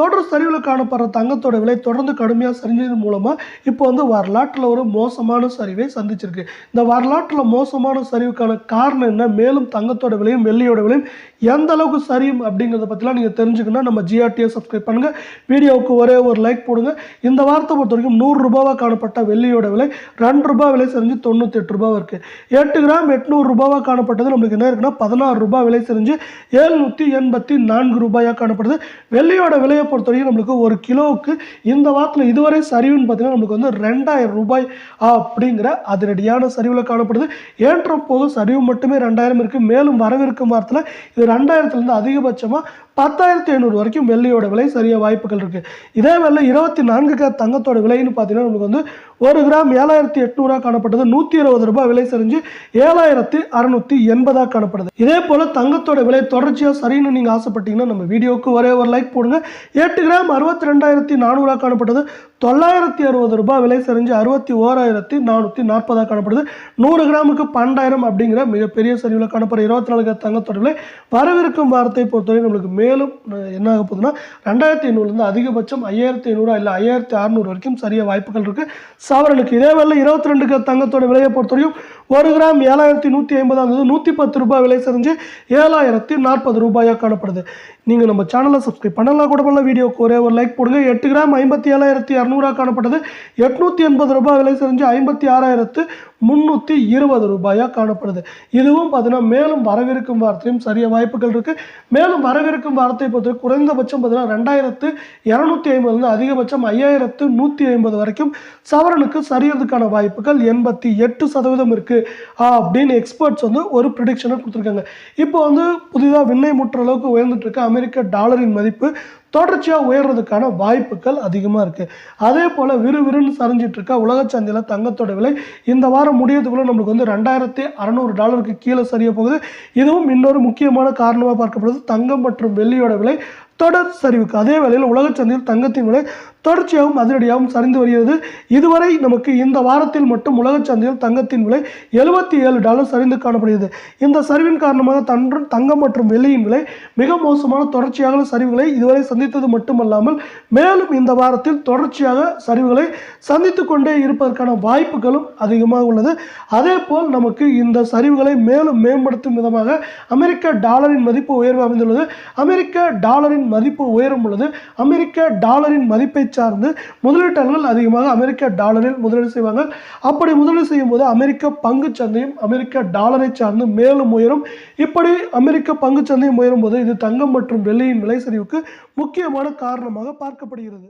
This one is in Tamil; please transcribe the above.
தொடர் சரிவில் காணப்படுற தங்கத்தோட விலை தொடர்ந்து கடுமையாக சரிஞ்சது மூலமாக இப்போ வந்து வரலாற்றில் ஒரு மோசமான சரிவை சந்திச்சிருக்கு. இந்த வரலாற்றில் மோசமான சரிவுக்கான காரணம் என்ன? மேலும் தங்கத்தோட விலையும் வெள்ளியோட விலையும் எந்த அளவுக்கு சரியும் அப்படிங்கிறத பற்றிலாம் நீங்கள் தெரிஞ்சுக்கணும் நம்ம ஜிஆர்டியை சப்ஸ்கிரைப் பண்ணுங்கள் வீடியோவுக்கு ஒரே ஒரு லைக் போடுங்க. இந்த வாரத்தை பொறுத்த வரைக்கும் நூறுரூபாவாக காணப்பட்ட வெள்ளியோட விலை ரெண்டு ரூபா விலை செஞ்சு தொண்ணூற்றி எட்டு இருக்குது எட்டு கிராம் எட்நூறு ரூபாவாக காணப்பட்டது. நம்மளுக்கு என்ன இருக்குன்னா பதினாறு ரூபாய் விலை செஞ்சு ஏழ்நூற்றி எண்பத்தி நான்கு ரூபாயாக காணப்படுது. வெள்ளியோட விலையை பொறுத்த வரைக்கும் நம்மளுக்கு ஒரு கிலோவுக்கு இந்த வாரத்தில் இதுவரை சரிவுன்னு பார்த்தீங்கன்னா நம்மளுக்கு வந்து ரெண்டாயிரம் ரூபாய் அப்படிங்கிற அதிரடியான சரிவில் காணப்படுது. ஏற்ற போது சரிவு மட்டுமே ரெண்டாயிரம் இருக்குது மேலும் வரவிருக்கும் வாரத்தில் இது ரெண்டாயிரத்துலேருந்து அதிகபட்சமாக பத்தாயிரத்தி ஐநூறு வரைக்கும் வெள்ளியோட விலை சரிய வாய்ப்புகள் இருக்குது இதே வேலை இருபத்தி நான்கு கிராம் தங்கத்தோட விலைன்னு பார்த்தீங்கன்னா நமக்கு வந்து ஒரு கிராம் ஏழாயிரத்தி எட்நூறா காணப்பட்டது. நூற்றி இருபது ரூபாய் விலை சரிஞ்சு ஏழாயிரத்தி அறுநூத்தி எண்பதாக காணப்படுது. இதே போல் தங்கத்தோட விலை தொடர்ச்சியாக சரின்னு நீங்கள் ஆசைப்பட்டீங்கன்னா நம்ம வீடியோவுக்கு ஒரே ஒரு லைக் போடுங்க. எட்டு கிராம் அறுபத்தி ரெண்டாயிரத்தி நானூறாக காணப்பட்டது. தொள்ளாயிரத்தி அறுபது ரூபாய் விலை சரிஞ்சு அறுபத்தி ஓராயிரத்தி நானூற்றி நாற்பதாக காணப்படுது. நூறு கிராமுக்கு பன்னெண்டாயிரம் அப்படிங்கிற மிகப்பெரிய சரிவில் காணப்படுற இருபத்தி நாலு கிராம் தங்கத்தொடரில் விலை வரவிருக்கும் வாரத்தை பொறுத்தவரை நம்மளுக்கு மேலும் என்ன ஆக போகுதுன்னா ரெண்டாயிரத்தி ஐநூறுலேருந்து அதிகபட்சம் ஐயாயிரத்தி ஐநூறு இல்லை ஐயாயிரத்தி அறநூறு வரைக்கும் சரிய வாய்ப்புகள் இருக்குது சவரனுக்கு இதே வேலை இருபத்தி ரெண்டு கிராம் தங்கத்தோட விலையை பொறுத்தவரையும் ஒரு கிராம் ஏழாயிரத்தி நூற்றி ஐம்பதாக இருந்தது நூற்றி பத்து ரூபாய் விலை செஞ்சு ஏழாயிரத்தி நாற்பது ரூபாயாக காணப்படுது. நீங்கள் நம்ம சேனலை சப்ஸ்கிரைப் பண்ணலாம் கூட பண்ணலாம். வீடியோக்கு ஒரே ஒரு லைக் போடுங்க. எட்டு கிராம் ஐம்பத்தி ஏழாயிரத்தி இரநூறுவா காணப்பட்டது. எட்நூற்றி எண்பது ரூபாய் விலை செஞ்சு ஐம்பத்தி ஆறாயிரத்து முந்நூற்றி இருபது ரூபாயாக காணப்படுது. இதுவும் பார்த்தீங்கன்னா மேலும் வரவிருக்கும் வார்த்தையும் சரிய வாய்ப்புகள் இருக்குது மேலும் வரவிருக்கும் வாரத்தை பொறுத்து குறைந்தபட்சம் பார்த்தீங்கன்னா ரெண்டாயிரத்து இரநூத்தி ஐம்பதுலேருந்து அதிகபட்சம் ஐயாயிரத்து நூற்றி ஐம்பது வரைக்கும் சவரனுக்கு சரியறதுக்கான வாய்ப்புகள் எண்பத்தி எட்டு சதவீதம் இருக்குது அப்படின்னு எக்ஸ்பர்ட்ஸ் வந்து ஒரு ப்ரிடிக்ஷனை கொடுத்துருக்காங்க. இப்போ வந்து புதிதாக விண்ணை முற்ற அளவுக்கு உயர்ந்துட்டு அமெரிக்க டாலரின் மதிப்பு தொடர்ச்சியாக உயர்றதுக்கான வாய்ப்புகள் அதிகமாக இருக்குது அதே போல் விறுவிறுன்னு சரிஞ்சிட்டு இருக்க உலக சந்தையில் தங்கத்தோட விலை இந்த வாரம் முடியறதுக்குள்ள நம்மளுக்கு வந்து ரெண்டாயிரத்தி அறநூறு டாலருக்கு கீழே சரிய போகுது. இதுவும் இன்னொரு முக்கியமான காரணமாக பார்க்கப்படுது. தங்கம் மற்றும் வெள்ளியோட விலை தொடர் சரிவுக்கு அதே வேளையில் உலக சந்தையில் தங்கத்தின் விலை தொடர்ச்சியாகவும் அதிரடியாகவும் சரிந்து வருகிறது. இதுவரை நமக்கு இந்த வாரத்தில் மட்டும் உலக சந்தையில் தங்கத்தின் விலை எழுபத்தி ஏழு டாலர் சரிந்து காணப்படுகிறது. இந்த சரிவின் காரணமாக தன்று தங்கம் மற்றும் வெள்ளியின் விலை மிக மோசமான தொடர்ச்சியாக சரிவுகளை இதுவரை சந்தித்தது மட்டுமல்லாமல் மேலும் இந்த வாரத்தில் தொடர்ச்சியாக சரிவுகளை சந்தித்து கொண்டே இருப்பதற்கான வாய்ப்புகளும் அதிகமாக உள்ளது. அதே போல் நமக்கு இந்த சரிவுகளை மேலும் மேம்படுத்தும் விதமாக அமெரிக்க டாலரின் மதிப்பு உயர்வு அமைந்துள்ளது. அமெரிக்க டாலரின் மதிப்பு உயரும் பொழுது அமெரிக்க டாலரின் மதிப்பை சார்ந்து முதலீட்டாளர்கள் அதிகமாக அமெரிக்க டாலரில் முதலீடு செய்வாங்க. அப்படி முதலீடு செய்யும் போது அமெரிக்க பங்கு சந்தையும் அமெரிக்க டாலரை சார்ந்து மேலும் உயரும். இப்படி அமெரிக்க பங்கு சந்தையும் உயரும் போது இது தங்கம் மற்றும் வெள்ளியின் விலை சரிவுக்கு முக்கியமான காரணமாக பார்க்கப்படுகிறது.